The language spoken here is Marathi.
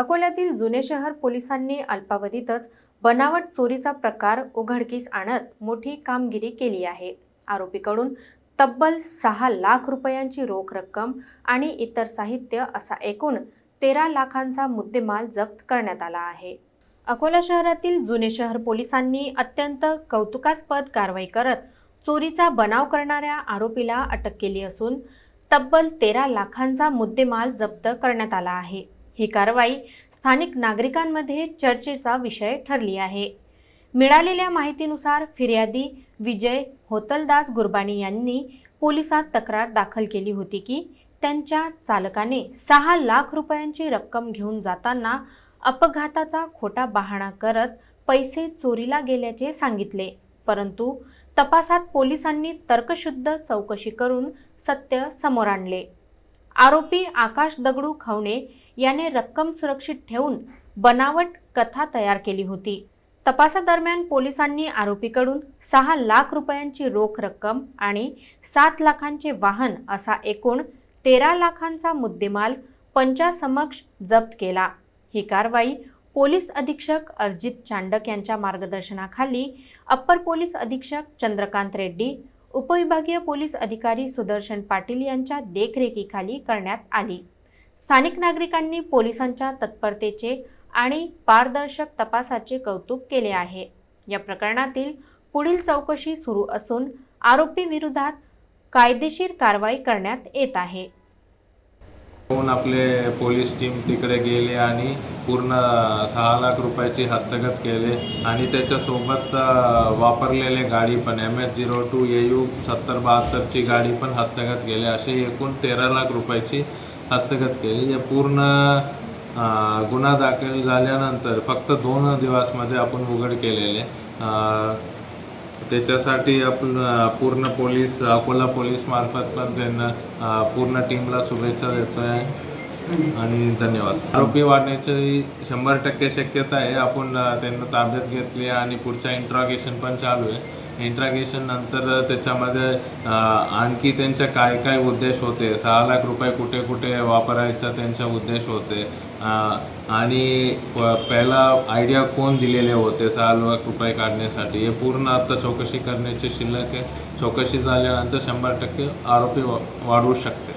अकोल्यातील जुने शहर पोलिसांनी अल्पावधीतच बनावट चोरीचा प्रकार उघडकीस आणत मोठी कामगिरी केली आहे. आरोपीकडून तब्बल सहा लाख रुपयांची रोख रक्कम आणि इतर साहित्य असा एकूण तेरा लाखांचा मुद्देमाल जप्त करण्यात आला आहे. अकोला शहरातील जुने शहर पोलिसांनी अत्यंत कौतुकास्पद कारवाई करत चोरीचा बनाव करणाऱ्या आरोपीला अटक केली असून तब्बल तेरा लाखांचा मुद्देमाल जप्त करण्यात आला आहे. ही कारवाई स्थानिक नागरिकांमध्ये चर्चेचा विषय ठरली आहे. मिळालेल्या माहितीनुसार फिर्यादी विजय होतलदास गुरबाणी यांनी पोलिसात तक्रार दाखल केली होती की त्यांच्या चालकाने सहा लाख रुपयांची रक्कम घेऊन जाताना अपघाताचा खोटा बहाणा करत पैसे चोरीला गेल्याचे सांगितले. परंतु तपासात पोलिसांनी तर्कशुद्ध चौकशी करून सत्य समोर आणले. आरोपी आकाश दगडू खवणे याने रक्कम सुरक्षित ठेवून बनावट कथा तयार केली होती. तपासादरम्यान पोलिसांनी आरोपीकडून सहा लाख रुपयांची रोख रक्कम आणि सात लाखांचे वाहन असा एकूण तेरा लाखांचा मुद्देमाल पंचासमक्ष जप्त केला. ही कारवाई पोलीस अधीक्षक अर्जित चांडक यांच्या मार्गदर्शनाखाली अप्पर पोलीस अधीक्षक चंद्रकांत रेड्डी उपविभागीय पोलीस अधिकारी सुदर्शन पाटील यांच्या देखरेखीखाली करण्यात आली. स्थानिक नागरिकांनी पोलिसांच्या तत्परतेचे आणि पारदर्शक तपासाचे कौतुक केले आहे. या प्रकरणातील पुढील चौकशी सुरू असून आरोपी विरोधात कायदेशीर कारवाई करण्यात येत आहे. होऊन आपले पोलीस टीम तिकडे गेले आणि पूर्ण सहा लाख रुपयाची हस्तगत केले आणि त्याच्यासोबत वापरलेले गाडी पण M H zero two A U सत्तर बहात्तरची गाडी पण हस्तगत केली. असे एकूण तेरा लाख रुपयाची हस्तगत केली. या पूर्ण गुन्हा दाखल झाल्यानंतर फक्त दोन दिवसमध्ये आपण उघड केलेले. त्याच्यासाठी आपण पूर्ण पोलीस अकोला पोलीस मार्फत पण त्यांना पूर्ण टीमला शुभेच्छा देतोय. आणि धन्यवाद. आरोपी वाढण्याची शंभर टक्के शक्यता आहे. आपण त्यांना ताब्यात घेतली आणि पुढच्या इंट्रॉगेशन पण चालू आहे. इंट्रागेशन नंतर त्याच्यामध्ये आणखी त्यांचे काय काय उद्देश होते? सहा लाख रुपये कुठे कुठे वापरायचा त्यांचा उद्देश होते? आणि प- पहिला आयडिया कोण दिलेले होते सहा लाख रुपये काढण्यासाठी? हे पूर्ण आता चौकशी करण्याची शिल्लक आहे. चौकशी झाल्यानंतर शंभर टक्के आरोपी वा- वाढवू शकते